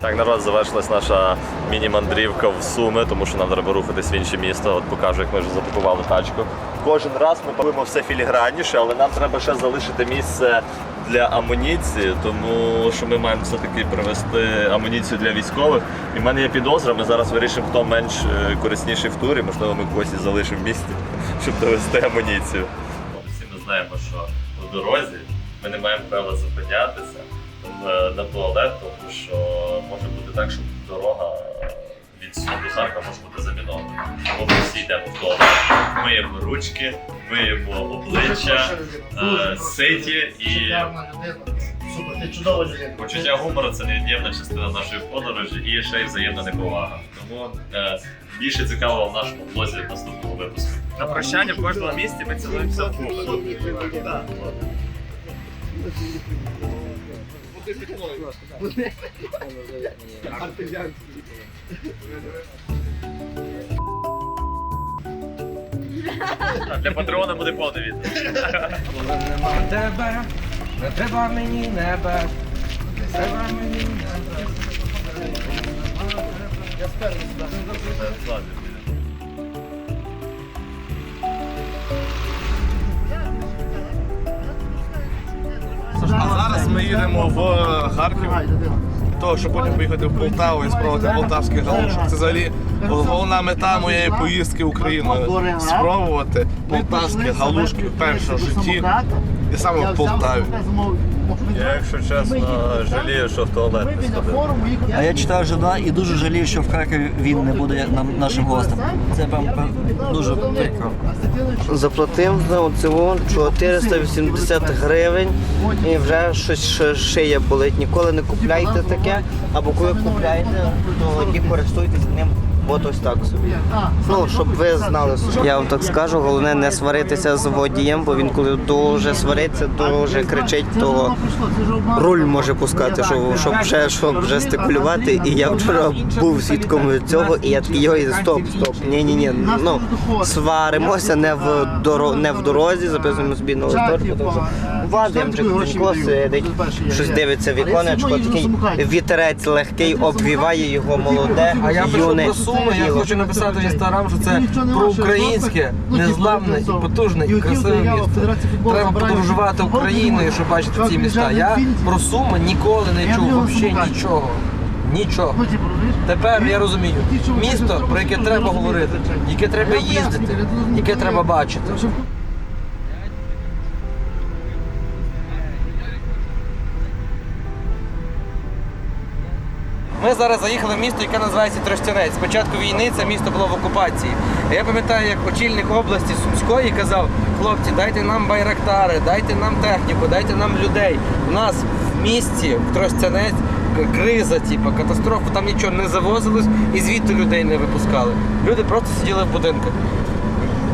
Так, народ, завершилась наша міні-мандрівка в Суми, тому що нам треба рухатись в інше місто. От покажу, як ми вже запакували тачку. Кожен раз ми пакуємо все філігранніше, але нам треба ще залишити місце для амуніції, тому що ми маємо все-таки привезти амуніцію для військових. І в мене є підозра, ми зараз вирішимо, хто менш е, корисніший в турі. Можливо, ми когось і залишимо в місті, щоб довести амуніцію. Всі ми знаємо, що в дорозі ми не маємо права зупинятися на туалет, тому що може бути так, що дорога е, від Сум до Харкова може бути замінована. Тому ми всі йдемо в туалет, миємо ручки, миємо обличчя, е, ситі і Супер, ти чудова людина. почуття гумору це невід'ємна частина нашої подорожі і ще й взаємна неповага. Тому е, більше цікавого в нашому блозі наступного випуску. На прощання в кожному місті ми цілуємося в губи. Для патреона буде відео. Нема тебе, не треба мені неба, не треба мені неба. А зараз їдемо в Харків, того, щоб потім поїхати в Полтаву і спробувати полтавський галушок. Це взагалі головна мета моєї поїздки Україною. Спробувати полтавські галушки вперше в житті і саме в Полтаві. Я, якщо чесно, жалію, що в туалет не сходив. А я читав жада і дуже жалію, що в Харкові він не буде нам нашим гостем. Це прям пе- дуже прикро. Заплатив за оцього 480 гривень і вже щось ш- шия болить. Ніколи не купляйте таке, або коли купляєте, то тоді користуйтесь ним. От ось так собі. Ну, щоб ви знали. Я вам так скажу, головне не сваритися з водієм, бо він коли дуже свариться, дуже кричить, то руль може пускати, щоб, щоб вже щоб жестикулювати. І я вчора був свідком цього, і я такий йой, стоп, стоп. Ні, ні, ні. Ну сваримося не в доро... не в дорозі, записуємо собі на листочку. тому що Вадим вже сидить, щось дивиться віконечко, такий вітерець легкий обвіває його молоде, А я пишу юне про суми, я хочу написати в інстаграм, що це про українське, незламне і потужне і красиве місто. Треба подорожувати Україною, щоб бачити ці міста. Я про суми ніколи не чув взагалі нічого. Нічого. Тепер я розумію. Місто, про яке треба говорити, яке треба їздити, яке треба бачити. Ми зараз заїхали в місто, яке називається Тростянець. Спочатку війни це місто було в окупації. Я пам'ятаю, як очільник області Сумської казав: хлопці, дайте нам байрактари, дайте нам техніку, дайте нам людей. У нас в місті, в Тростянець, криза, типу, катастрофа, там нічого не завозилось і звідти людей не випускали. Люди просто сиділи в будинках.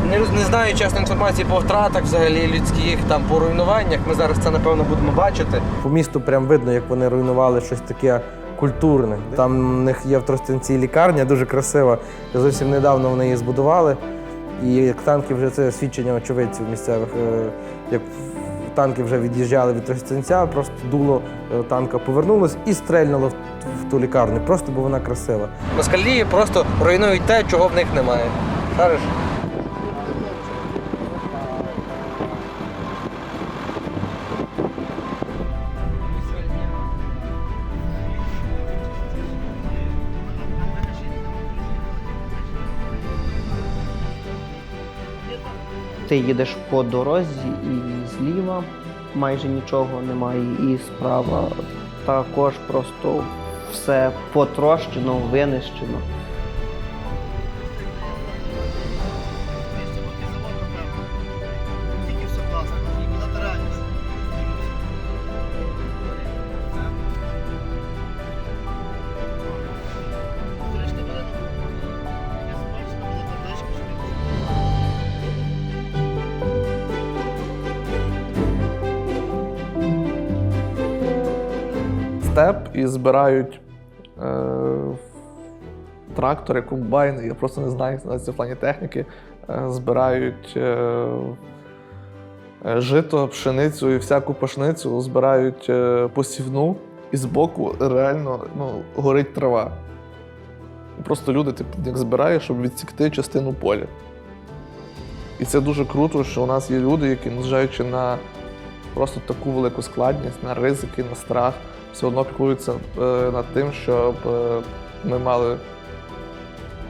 Не, не знаю чесно інформації по втратах взагалі людських, там по руйнуваннях. Ми зараз це напевно будемо бачити. По місту прям видно, як вони руйнували щось таке культурне. Там в них є в Тростянці лікарня, дуже красива. Зовсім недавно вони її збудували. І як танки вже це свідчення очевидців місцевих. е, Як танки вже від'їжджали від Тростянця, просто дуло е, танка повернулось і стрельнуло в, ту лікарню, просто бо вона красива. Москалі просто руйнують те, чого в них немає. Шариш? Ти їдеш по дорозі і зліва майже нічого немає, і справа також просто все потрощено, винищено. Степ і збирають е, трактори, комбайни, я просто не знаю, як називається в плані техніки. Е, збирають е, е, жито, пшеницю і всяку пашницю, збирають е, посівну і збоку реально ну, горить трава. Просто люди типу, як збирають, щоб відсікти частину поля. І це дуже круто, що у нас є люди, які, незважаючи на просто таку велику складність, на ризики, на страх, все одно піклуються е, над тим, щоб е, ми мали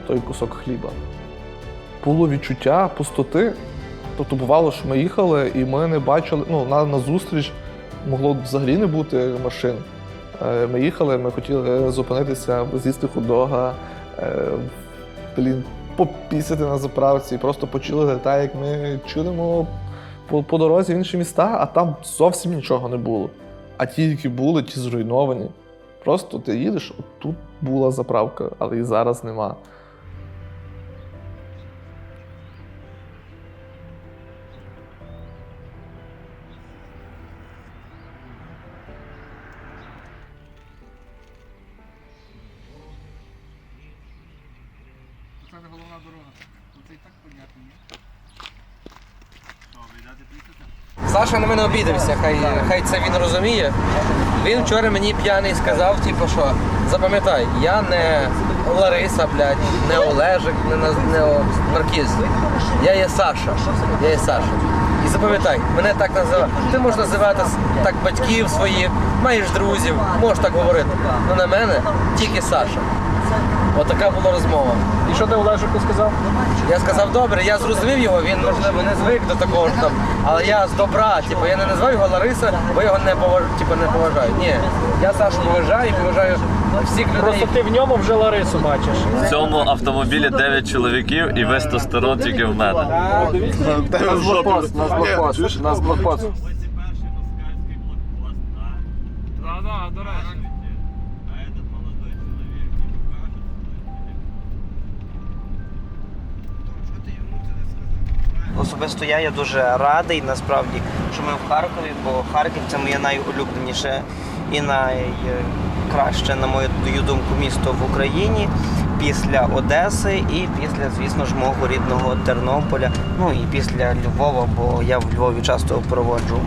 той кусок хліба. Було відчуття пустоти. Тобто бувало, що ми їхали і ми не бачили, ну, на, на зустріч могло взагалі не бути машин. Е, Ми їхали, ми хотіли зупинитися, з'їсти худога, блін, попісяти на заправці і просто почули так, як ми чудимо по, по дорозі в інші міста, а там зовсім нічого не було. А ті, які були, ті зруйновані. Просто ти їдеш, от тут була заправка, але і зараз нема. Саша на мене обідався, хай, хай це він розуміє. Він вчора мені п'яний сказав, типу, що запам'ятай, я не Лариса, блядь, не Олежик, не, не Маркіз. Я є Саша. Я є Саша. І запам'ятай, мене так називають. Ти можеш називати так батьків своїх, маєш друзів, можеш так говорити. Ну на мене тільки Саша. Отака була розмова. І що ти Олежику сказав? Я сказав, добре, я зрозумів його, він можливо не звик до такого ж там. Але я з добра, типу, я не назвав його Лариса, бо його не поваж... типу, не поважаю. Ні, я Сашу поважаю і поважаю всіх людей. Просто ти в ньому вже Ларису бачиш. В цьому автомобілі 9 чоловіків і весь тестостерон тільки в мене. Нас блокпост, нас блокпост, нас блокпост. Особисто я, я дуже радий насправді, що ми в Харкові, бо Харків це моє найулюбленіше і найкраще, на мою думку, місто в Україні після Одеси і після, звісно ж, мого рідного Тернополя. Ну і після Львова, бо я в Львові часто проводжу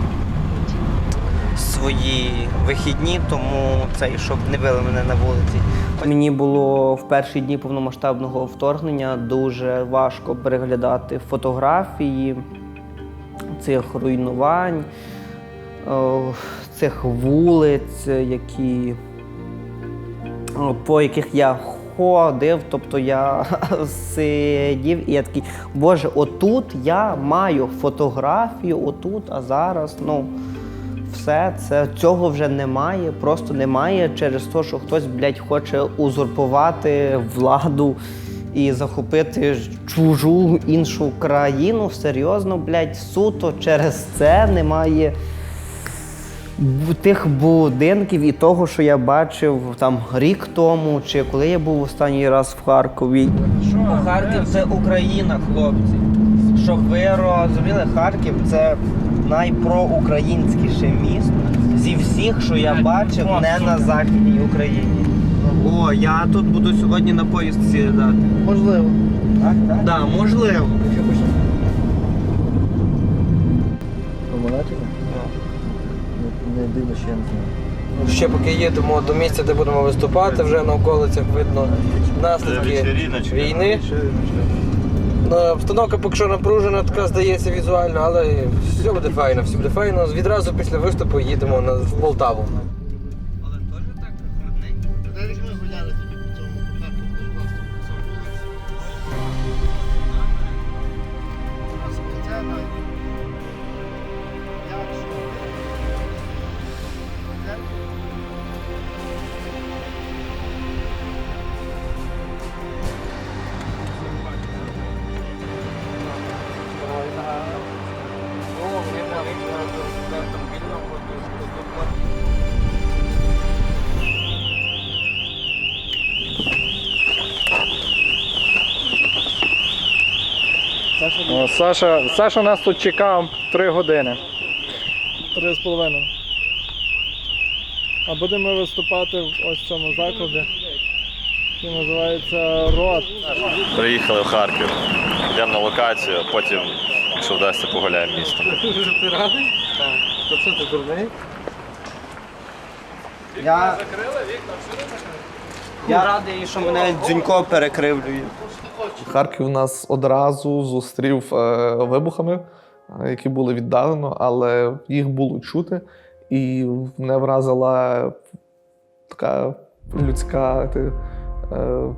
свої вихідні, тому цей, щоб не били мене на вулиці. Мені було в перші дні повномасштабного вторгнення дуже важко переглядати фотографії цих руйнувань, цих вулиць, які, по яких я ходив, тобто я сидів і я такий, боже, отут я маю фотографію, отут, а зараз, ну все це цього вже немає, просто немає через те, що хтось, блядь, хоче узурпувати владу і захопити чужу іншу країну. Серйозно, блядь, суто через це немає тих будинків і того, що я бачив там рік тому, чи коли я був останній раз в Харкові. Харків це Україна, хлопці. Щоб ви розуміли, Харків це найпроукраїнськіше місто зі всіх, що я бачив, не на Західній Україні. О, я тут буду сьогодні на поїзд сідати. Можливо. Так, так? Да, можливо. Не дивно, я не знаю. Ще поки їдемо до місця, де будемо виступати, вже на околицях видно наслідки війни. Ну, Обстановка поки що напружена, така здається візуально, але все буде файно, все буде файно. Відразу після виступу їдемо на Полтаву. Саша, Саша нас тут чекав три години. Три з половиною. А будемо виступати в ось цьому закладі, який називається Рот. Приїхали в Харків. Йдемо на локацію, а потім, якщо вдасться, погуляємо містом. Ти радий? Так. То це ти дурний? Я, я радий, що мене дзюнько перекривлює. Харків нас одразу зустрів е, вибухами, е, які були віддалено, але їх було чути, і мене вразила така людська ти, е,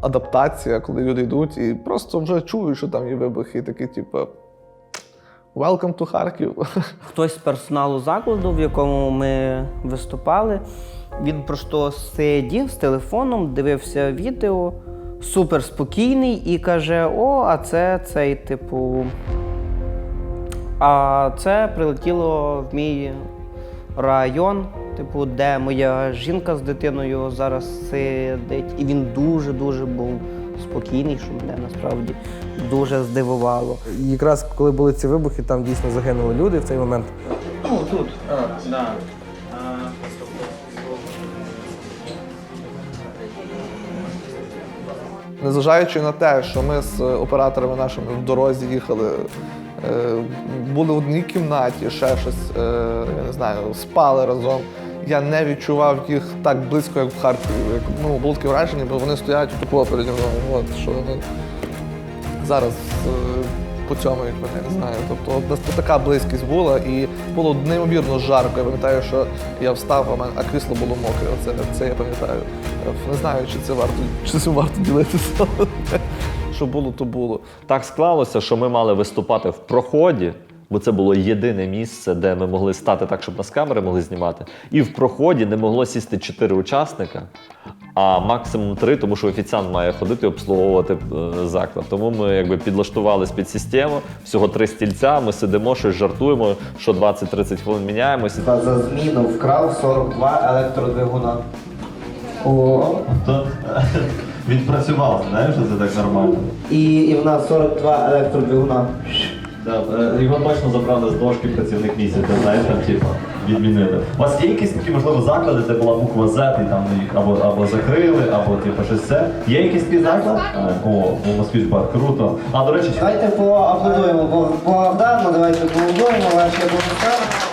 адаптація, коли люди йдуть і просто вже чують, що там є вибухи, і такі, типу, Welcome to Харків. Хтось з персоналу закладу, в якому ми виступали, він просто сидів з телефоном, дивився відео, супер спокійний і каже: О, а це цей, типу. А це прилетіло в мій район, типу, де моя жінка з дитиною зараз сидить. І він дуже-дуже був спокійний, що мене насправді дуже здивувало. Якраз коли були ці вибухи, там дійсно загинули люди в цей момент. Незважаючи на те, що ми з операторами нашими в дорозі їхали, е, були в одній кімнаті, ще щось, е, я не знаю, спали разом. Я не відчував їх так близько, як в Харкові. Як, ну, було таке враження, бо вони стоять у такого переді мною. От, що зараз е, по цьому, як вони не знаю. Тобто от, нас така близькість була, і було неймовірно жарко. Я пам'ятаю, що я встав, а, крісло було мокре. Оце, це я пам'ятаю. Не знаю, чи це варто, чи це варто ділитися. Що було, то було. Так склалося, що ми мали виступати в проході, бо це було єдине місце, де ми могли стати так, щоб нас камери могли знімати. І в проході не могло сісти чотири учасника, а максимум три, тому що офіціант має ходити і обслуговувати е, заклад. Тому ми якби підлаштували спецсистему, всього три стільця. Ми сидимо, щось жартуємо, що 20-30 хвилин міняємося. За зміну вкрав 42 електродвигуна. О, То відпрацював, знаєш, що це так нормально. і, і в нас 42 електродвигуна. Е, Його точно забрали з дошки працівник місяця, знаєш, там типу відмінили. У вас є якісь такі, можливо, заклади, де була буква Z, і там їх або, або закрили, або типу щось це. Є якийсь такий заклад? О, у Москві бар, круто. А до речі, Давайте поаплодуємо, бо Богдану, давайте поаплодуємо, ваші Богдан.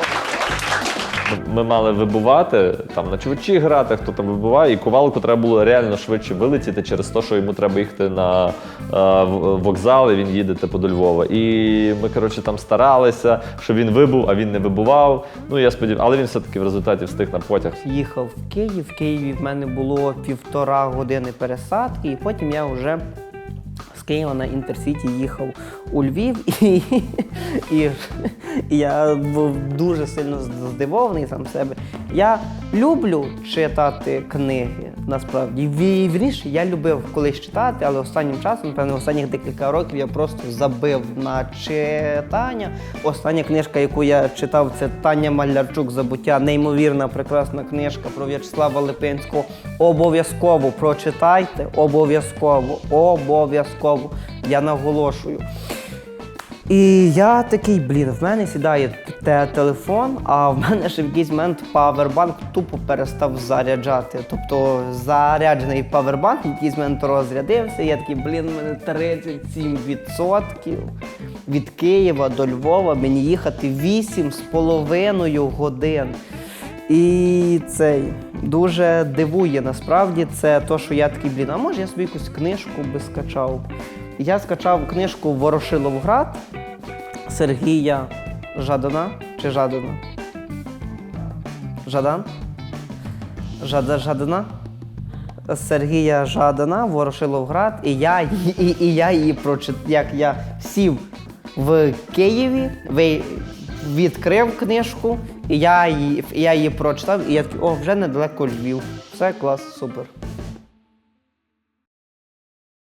Ми мали вибувати, там ночувачі грати, хто там вибуває, і ковалку треба було реально швидше вилетіти через те, що йому треба їхати на е, вокзал, і він їде типу, до Львова. І ми, коротше, там старалися, що він вибув, а він не вибував. Ну, я сподіваюся, але він все-таки в результаті встиг на потяг. Їхав в Київ. В Києві в мене було півтора години пересадки, і потім я вже Києва на Інтерсіті їхав у Львів, і, і, і я був дуже сильно здивований сам себе. Я люблю читати книги, насправді. Ві- Вірніше, я любив колись читати, але останнім часом, напевно, останніх декілька років я просто забив на читання. Остання книжка, яку я читав, це Таня Малярчук Забуття. Неймовірна, прекрасна книжка про В'ячеслава Липинського. Обов'язково прочитайте, обов'язково, обов'язково. Я наголошую. І я такий, блін, в мене сідає те телефон, а в мене ще в якийсь момент павербанк тупо перестав заряджати. Тобто заряджений павербанк в якийсь момент розрядився. Я такий, блін, в мене 37% від Києва до Львова мені їхати 8,5 годин. І цей дуже дивує насправді це то, що я такий, блін, а може я собі якусь книжку би скачав. Я скачав книжку Ворошиловград Сергія Жадана чи Жадана? Жадан? Жада, Жадана? Сергія Жадана, Ворошиловград, і я, і, і я її прочит, як я сів в Києві, відкрив книжку, і я її, я її прочитав, і я такий, о, вже недалеко Львів. Все клас, супер.